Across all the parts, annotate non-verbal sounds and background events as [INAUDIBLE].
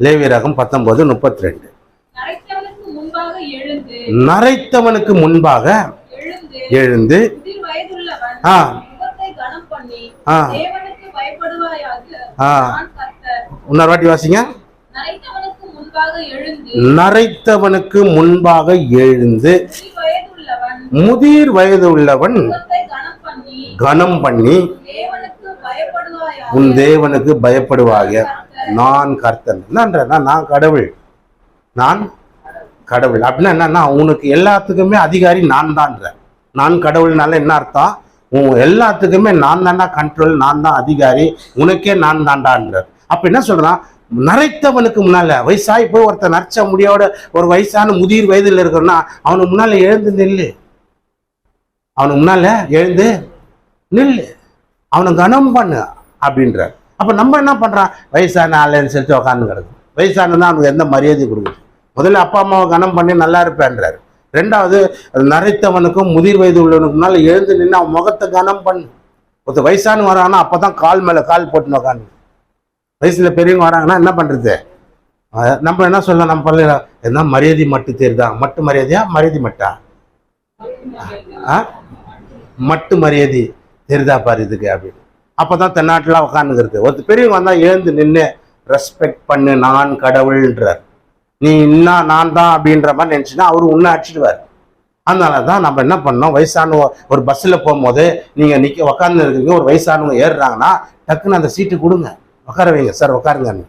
லேவியராகம் பத்தொன்பது முப்பத்தி ரெண்டு நரைத்தவனுக்கு முன்பாக எழுந்து. ஆ. ஆ. ஆ. இன்னொரு வாட்டி வாசிங்க. நரைத்தவனுக்கு முன்பாக எழுந்து. முதிர் வயது உள்ளவன் கனம் பண்ணி உன் தேவனுக்கு பயப்படுவாக நான் கர்த்தன். என்னன்றா நான் கடவுள். நான் கடவுள். அப்படின்னா என்னன்னா உனக்கு எல்லாத்துக்குமே அதிகாரி நான் தான்ற நான் கடவுள்னால என்ன அர்த்தம்? உன் எல்லாத்துக்குமே நான் தாண்டா கண்ட்ரோல் நான் தான் அதிகாரி. உனக்கே நான் தாண்டான்றார் அப்ப என்ன சொல்றான்? நரைத்தவனுக்கு முன்னால வயசாகி போய் ஒருத்தன் நரைச்ச முடியோட ஒரு வயசான முதிர் வயதில் இருக்கிறன்னா அவனுக்கு முன்னால எழுந்து நில்லு. அவனுக்கு முன்னால எழுந்து நில்லு. அவனை கனம் பண்ணு அப்படின்றார். அப்போ நம்ம என்ன பண்ணுறான் வயசான ஆளுன்னு சொல்லிட்டு உட்காந்து கிடக்கும் வயசானதான் அவனுக்கு எந்த மரியாதையும் கொடுக்குது முதல்ல அப்பா அம்மாவை கனம் பண்ணி நல்லா இருப்பேன்றாரு. ரெண்டாவது நரைத்தவனுக்கும் முதிர் வயது உள்ளவனுக்குனால எழுந்து நின்று அவன் முகத்தை கனம் பண்ணு. ஒருத்தர் வயசானு அப்போ தான் கால் மேலே கால் போட்டுன்னு உட்காந்து வயசில் பெரியவங்க வராங்கன்னா என்ன பண்ணுறது நம்ம என்ன சொல்லலாம்? நம்ம பள்ளியில் என்ன மரியாதை மட்டு தெரியுதா மட்டு மரியாதையா? மரியாதை மட்டா? ஆ மட்டு மரியாதை தெரிதா பாரு இதுக்கு அப்படின்னு. அப்போ தான் தென்னாட்டில் உட்காந்துக்கிறது ஒரு பெரியவங்க வந்தால் எழுந்து நின்று ரெஸ்பெக்ட் பண்ணு நான் கடவுள்ன்றார். நீ இன்னா நான் தான் அப்படின்ற மாதிரி நினச்சின்னா அவர் உன்னை அடிச்சிடுவார். அதனால தான் நம்ம என்ன பண்ணோம்? வயசானவங்க ஒரு பஸ்ஸில் போகும்போது நீங்கள் நிற்க உட்காந்து இருக்கீங்க ஒரு வயசானவங்க ஏறுறாங்கன்னா டக்குன்னு அந்த சீட்டு கொடுங்க. உட்கார வைங்க சார் உட்காருங்கன்னு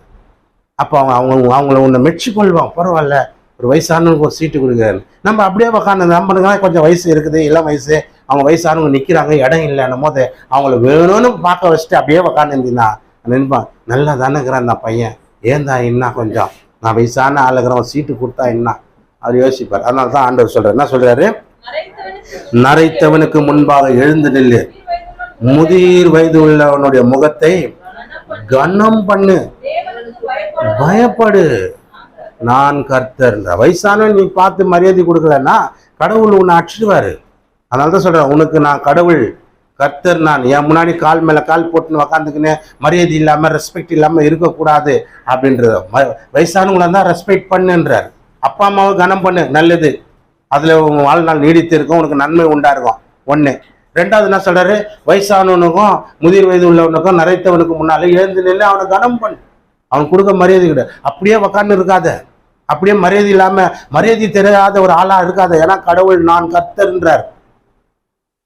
அப்போ அவங்க அவங்க அவங்கள ஒன்று மெச்சு பரவாயில்ல ஒரு வயசானவங்களுக்கு ஒரு சீட்டு கொடுங்க நம்ம அப்படியே உட்காந்து நம்மளுக்கு கொஞ்சம் வயசு இருக்குது இளம் வயசு அவங்க வயசானவங்க நிற்கிறாங்க இடம் இல்லைன்னும் போது அவங்கள வேணும்னு பார்க்க வச்சுட்டு அப்படியே உட்காந்துருந்தீங்கன்னா நினைப்பான் நல்லா தானேங்கிறான் அந்த பையன். ஏந்தா என்ன கொஞ்சம்? நான் வயசான ஆளுக்கிறேன் சீட்டு கொடுத்தா என்ன அவர் யோசிப்பார். அதனால தான் ஆண்டவர் சொல்கிறார் என்ன சொல்கிறாரு நரைத்தவனுக்கு முன்பாக எழுந்து நில்லு. முதிர் வயது உள்ளவனுடைய முகத்தை கனம் பண்ணு. பயப்படு. நான் கர்த்தர். வயசானவன் நீ பார்த்து மரியாதை கொடுக்கலன்னா கடவுள் உன்னை அடிச்சிடுவாரு அதனால தான் சொல்கிறேன் உனக்கு நான் கடவுள் கர்த்தர் நான். என் முன்னாடி கால் மேலே கால் போட்டுன்னு உக்காந்துக்கின்னு மரியாதை இல்லாமல் ரெஸ்பெக்ட் இல்லாமல் இருக்கக்கூடாது அப்படின்றது. ம- வயசானவங்கள தான் ரெஸ்பெக்ட் பண்ணுன்றார். அப்பா அம்மாவை கனம் பண்ணு நல்லது. அதில் உன் வாழ்நாள் நீடித்து இருக்கும் உனக்கு நன்மை உண்டா இருக்கும் ஒன்று ரெண்டாவது என்ன சொல்கிறாரு வயசானவனுக்கும் முதிர் வயது உள்ளவனுக்கும் நிறைத்தவனுக்கு முன்னாலே எழுந்து நின்று அவனை கனம் பண்ணு. அவன் கொடுக்க மரியாதை கிடையாது. அப்படியே உக்காந்து இருக்காத. அப்படியே மரியாதை இல்லாமல் மரியாதை தெரியாத ஒரு ஆளாக இருக்காத. ஏன்னா கடவுள் நான் கர்த்தர்ன்றார்.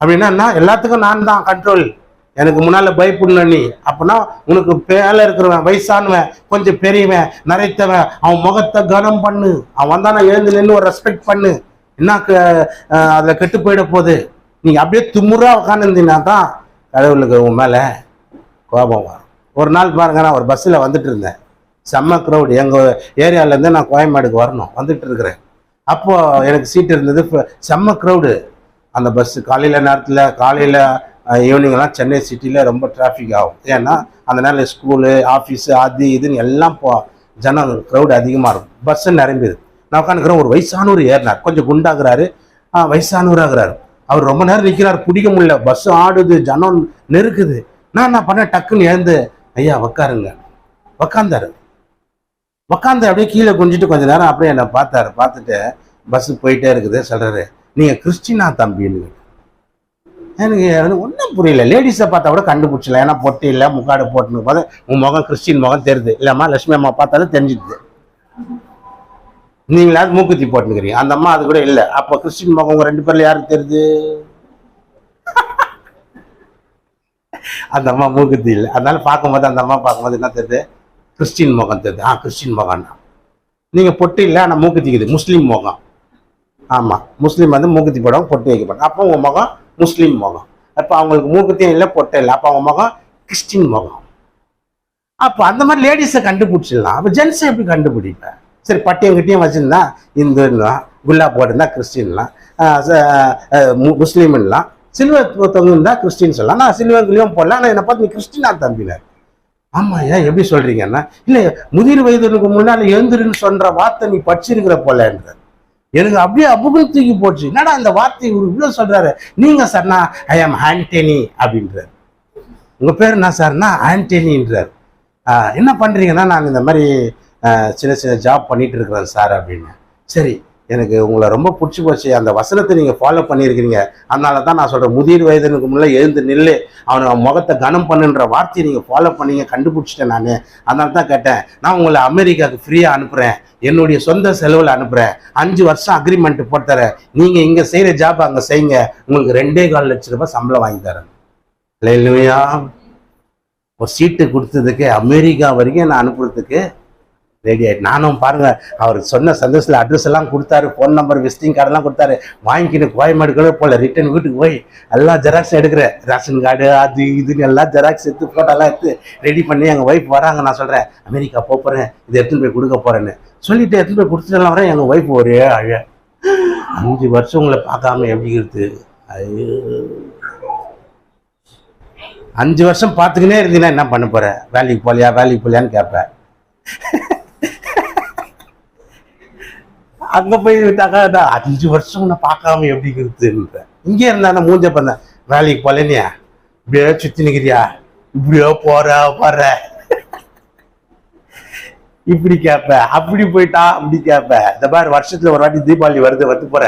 அப்படின்னா எல்லாத்துக்கும் நான் தான் கண்ட்ரோல் எனக்கு முன்னால பயப்படணும் நீ. அப்படின்னா உனக்கு மேலே இருக்கிறவன் வயசானவன் கொஞ்சம் பெரியவன் நரைத்தவன் அவன் முகத்தை கனம் பண்ணு. அவன் வந்தானா எழுந்து நின்று ஒரு ரெஸ்பெக்ட் பண்ணு. என்ன க- கெட்டு போயிட போகுது? நீ அப்படியே தும்முறா உட்காந்துருந்தீங்கன்னா தான் கடவுளுக்கு உன் மேலே கோபம் வரும். ஒரு நாள் பாருங்க நான் ஒரு பஸ்ஸில் வந்துட்டு இருந்தேன். செம்ம க்ரௌடு எங்கள் ஏரியாவிலேருந்து நான் கோயம்பேடுக்கு வரணும். வந்துட்டு இருக்கிறேன். அப்போது எனக்கு சீட் இருந்தது செம்ம க்ரௌடு அந்த பஸ்ஸு காலையில் நேரத்தில் காலையில் ஈவினிங்லாம் சென்னை சிட்டியில் ரொம்ப டிராஃபிக் ஆகும். ஏன்னா அந்த நேரம் ஸ்கூலு ஆஃபீஸு அது இதுன்னு எல்லாம் போ ஜனம் க்ரௌடு அதிகமாக இருக்கும். பஸ்ஸு நிரம்பிது நான் உட்காந்துக்கிறேன் ஒரு வயசானவர் ஏறினார். கொஞ்சம் குண்டாகிறாரு வயசானவராகிறாரு அவர் ரொம்ப நேரம் நிற்கிறார் பிடிக்க முடியல. பஸ்ஸு ஆடுது. ஜனம் நெருக்குது. நான் என்ன பண்ணேன்? டக்குன்னு எழுந்து ஐயா உக்காருங்க. உக்காந்தாரு. உக்காந்து அப்படியே கீழே குஞ்சிட்டு கொஞ்ச நேரம் அப்படியே என்னை பார்த்தாரு. பார்த்துட்டு பஸ்ஸு போயிட்டே இருக்குது. சொல்கிறாரு நீங்கள் கிறிஸ்டினா தம்பின்னு எனக்கு அது ஒன்றும் புரியல. லேடிஸை பார்த்தா கூட கண்டுபிடிச்சல ஏன்னா பொட்டி இல்லை முக்காடு போட்டுன்னு போது உன் முகம் கிறிஸ்டின் முகம் தெரியுது. இல்லைம்மா லட்சுமி அம்மா பார்த்தாலும் தெரிஞ்சுது. நீங்களாவது மூக்குத்தி போட்டுக்கிறீங்க அந்த அம்மா அது கூட இல்லை. அப்போ கிறிஸ்டின் முகம் உங்கள் ரெண்டு பேரில் யாருக்கு தெரியுது? [LAUGHS] அந்த அம்மா மூக்குத்தி இல்லை. அதனால பார்க்கும்போது அந்த அம்மா பார்க்கும்போது என்ன தெரியுது? கிறிஸ்டின் முகம் தெரியுது. ஆ கிறிஸ்டின் முகம்னா நீங்கள் பொட்டு இல்லை ஆனால் மூக்குத்திக்குது. முஸ்லீம் முகம். ஆமாம் முஸ்லீம் வந்து மூக்குத்தி போடுவாங்க பொட்டு வைக்க அப்போ உங்கள் முகம் முஸ்லீம் முகம். அப்போ அவங்களுக்கு மூக்குத்தியும் இல்லை பொட்டை இல்லை. அப்போ அவங்க முகம் கிறிஸ்டின் முகம். அப்போ அந்த மாதிரி லேடிஸை கண்டுபிடிச்சிடலாம். அப்போ ஜென்ஸை எப்படி கண்டுபிடிப்பேன்? சரி பட்டியம் கிட்டியும் வச்சுருந்தா இந்துலாம் குல்லா போட்டிருந்தா கிறிஸ்டின்லாம். மு- முஸ்லீம்லாம். சில்வர் தொங்குந்தா கிறிஸ்டின் சொல்லலாம். நான் சில்வர் கிளியும் போடலாம் ஆனால் என்னை பார்த்து நீ கிறிஸ்டினா தம்பினார் ஆமாம் ஏன் எப்படி சொல்கிறீங்கன்னா இல்லை முதிர் வயதுக்கு முன்னால் எழுந்துருன்னு சொல்கிற வார்த்தை நீ படிச்சிருக்கிற போலன்றார் எனக்கு அப்படியே அப்புகள் தூக்கி போச்சு. என்னடா இந்த வார்த்தை இவர் இவ்வளோ சொல்றாரு? நீங்க சார்னா ஐ ஆம் ஆண்டனி அப்படின்றார். உங்க பேர் என்ன சார்னா ஆண்டனின்றார் என்ன பண்றீங்கன்னா நான் இந்த மாதிரி சின்ன சின்ன ஜாப் பண்ணிட்டு இருக்கிறேன் சார் அப்படின்னு. சரி எனக்கு உங்களை ரொம்ப பிடிச்சி போச்சு. அந்த வசனத்தை நீங்கள் ஃபாலோ பண்ணியிருக்கிறீங்க அதனால தான் நான் சொல்கிறேன் முதிர் வயதனுக்கு முன்னே எழுந்து நில்லு. அவனை முகத்தை கனம் பண்ணுன்ற வார்த்தையை நீங்கள் ஃபாலோ பண்ணீங்க கண்டுபிடிச்சிட்டேன் நான். அதனால தான் கேட்டேன் நான் உங்களை அமெரிக்காவுக்கு ஃப்ரீயாக அனுப்புகிறேன் என்னுடைய சொந்த செலவில் அனுப்புகிறேன் அஞ்சு வருஷம் அக்ரிமெண்ட் போட்டு தரேன். நீங்கள் இங்கே செய்கிற ஜாப் அங்கே செய்யுங்க. உங்களுக்கு ரெண்டே கால் லட்ச ரூபாய் சம்பளம் வாங்கி தரேன். இல்லையா ஒரு சீட்டு கொடுத்ததுக்கு அமெரிக்கா வரைக்கும் நான் அனுப்புறதுக்கு ரெடி ஆகிட்டு நானும் பாருங்க அவருக்கு சொன்ன சந்தோஷத்தில் அட்ரஸ் எல்லாம் கொடுத்தாரு ஃபோன் நம்பர் விசிட்டிங் கார்டெல்லாம் கொடுத்தாரு. வாங்கிக்கிட்டு கோயம்பேடு போல ரிட்டன் வீட்டுக்கு போய் எல்லாம் ஜெராக்ஸ் எடுக்கிறேன். ரேஷன் கார்டு அது இதுன்னு எல்லாம் ஜெராக்ஸ் எடுத்து ஃபோட்டோலாம் எடுத்து ரெடி பண்ணி எங்கள் ஒய்ஃப் வராங்க நான் சொல்கிறேன் அமெரிக்கா போகிறேன் இதை எடுத்துகிட்டு போய் கொடுக்க போகிறேன்னு சொல்லிட்டு எடுத்துன்னு போய் கொடுத்துட்டு வரேன் எங்கள் ஒய்ஃப் ஒரே அழ அஞ்சு வருஷம் உங்களை பார்க்காம எப்படி இருக்கு? ஐயோ. அஞ்சு வருஷம் பார்த்துக்கினே இருந்தீங்கன்னா என்ன பண்ண போகிறேன் வேலைக்கு போலியா? வேலைக்கு போலியான்னு கேட்பேன் அங்க போய் விட்டாக்கா நான் அஞ்சு வருஷம் உன்னை பார்க்காம எப்படி இருக்குதுன்ற இங்கே இருந்தா மூஞ்ச பண்ண வேலைக்கு போலனியா? இப்படியே சுத்தி நிக்கிறியா? இப்படியோ போற போற இப்படி கேட்ப அப்படி போயிட்டா அப்படி கேட்ப இந்த மாதிரி வருஷத்துல ஒரு வாட்டி தீபாவளி வருது வந்து போற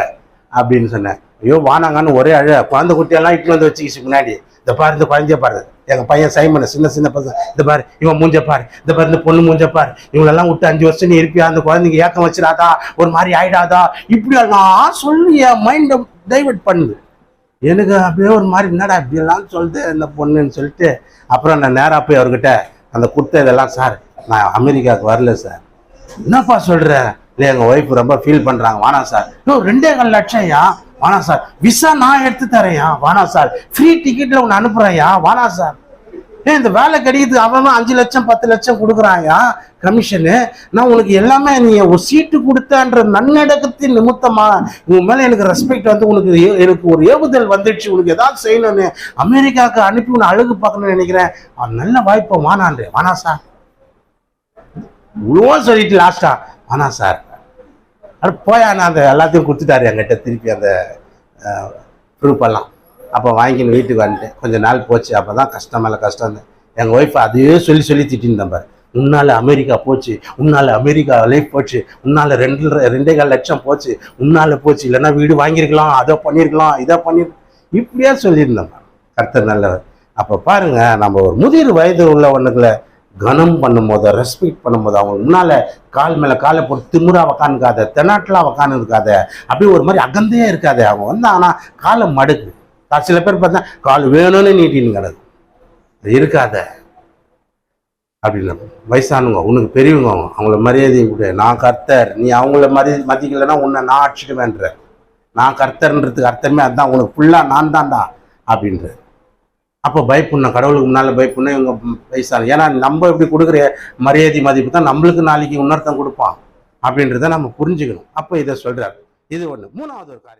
அப்படின்னு சொன்னேன். ஐயோ வானாங்கன்னு ஒரே அழ குழந்தை குட்டியெல்லாம் இட்டு வந்து வச்சுக்கிச்சு முன்னாடி. இந்த பாரு இந்த குழந்தைய பாரு. எங்கள் பையன் சைமன் சின்ன சின்ன பசங்க இந்த பாரு இவன் மூஞ்ச பாரு. இந்த பாரு இந்த பொண்ணு மூஞ்ச பாரு. இவங்களெல்லாம் விட்டு அஞ்சு வருஷம் நீ இருப்பியா? அந்த குழந்தைங்க ஏக்கம் வச்சிடாதா? ஒரு மாதிரி ஆயிடாதா? இப்படி நான் சொல்லி என் மைண்டை டைவெர்ட் பண்ணுது. எனக்கு அப்படியே ஒரு மாதிரி என்னடா இப்படியெல்லாம் சொல்லுது இந்த பொண்ணுன்னு சொல்லிட்டு அப்புறம் நான் நேராக போய் அவர்கிட்ட அந்த கொடுத்த இதெல்லாம் சார் நான் அமெரிக்காவுக்கு வரல சார். என்னப்பா சொல்கிறேன் இல்லை எங்கள் ஒய்ஃப் ரொம்ப ஃபீல் பண்ணுறாங்க வானா சார். யோ ரெண்டே கால் லட்சம்யா வானா சார் விசா நான் எடுத்து தரேன்யா? வானா சார் ஃப்ரீ டிக்கெட்டில் ஒன்று அனுப்புகிறேன்யா வானா சார் ஏன் இந்த வேலை கிடைக்குது அவன் அஞ்சு லட்சம் பத்து லட்சம் கொடுக்குறாயா கமிஷனு நான் உனக்கு எல்லாமே நீ ஒரு சீட்டு கொடுத்தன்ற நன்னடக்கத்தின் நிமித்தமா உன் மேலே எனக்கு ரெஸ்பெக்ட் வந்து உனக்கு ஏ- எனக்கு ஒரு ஏவுதல் வந்துடுச்சு. உனக்கு ஏதாவது செய்யணும்னு அமெரிக்காவுக்கு அனுப்பி உன்னை அழகு பார்க்கணும்னு நினைக்கிறேன். அவன் நல்ல வாய்ப்பை வானான்றே வானா சார் இவ்வளோ சொல்லிட்டு லாஸ்டா வானா சார் ஆனால் போய் நான் அந்த எல்லாத்தையும் கொடுத்துட்டாரு என்கிட்ட திருப்பி அந்த ப்ரூஃப் எல்லாம் அப்போ வாங்கின்னு வீட்டுக்கு வந்துட்டேன். கொஞ்சம் நாள் போச்சு. அப்போ தான் கஷ்டம் மேலே கஷ்டம் எங்கள் ஒய்ஃப் அதையே சொல்லி சொல்லி திட்டின்னு பாரு. உன்னால் அமெரிக்கா போச்சு. உன்னால் அமெரிக்கா லைஃப் போச்சு. உன்னால் ரெண்டு ரெண்டே கால் லட்சம் போச்சு. உன்னால் போச்சு. இல்லைன்னா வீடு வாங்கியிருக்கலாம். அதை பண்ணியிருக்கலாம். இதை பண்ணி இப்படியே சொல்லியிருந்தேன் கர்த்தர் நல்லவர். அப்போ பாருங்க நம்ம ஒரு முதிர் வயது உள்ள ஒன்றுக்குள்ள கனம் பண்ணும்போது ரெஸ்பெக்ட் பண்ணும்போது அவங்க முன்னால் கால் மேலே காலை போட்டு திமுறா உக்காந்துக்காத தெனாட்டலா உக்காந்து இருக்காத அப்படியே ஒரு மாதிரி அகந்தே இருக்காத அவங்க. வந்து ஆனால் காலை மடுக்கு. சில பேர் பார்த்தா கால் வேணும்னு நீட்டின்னு கிடக்கு. இருக்காத. அப்படின்னு வயசானவங்க உனக்கு பெரியவங்க அவங்க அவங்கள மரியாதையும் கொடு. நான் கர்த்தர். நீ அவங்கள மரியாதை மதிக்கலைன்னா உன்னை நான் அடிச்சிடுவேன்ற. நான் கர்த்தர்ன்றதுக்கு அர்த்தமே அதுதான் உனக்கு ஃபுல்லாக நான் தான்டா அப்படின்ற. அப்போ பயப்புடணும் கடவுளுக்கு முன்னால் பயப்புடணும் இவங்க வயசான ஏன்னா நம்ம இப்படி கொடுக்குற மரியாதை மதிப்பு தான் நம்மளுக்கு நாளைக்கு இன்னொருத்தன் கொடுப்பான். அப்படின்றத நம்ம புரிஞ்சுக்கணும். அப்போ இதை சொல்கிறார் இது ஒன்று மூணாவது ஒரு காரியம்.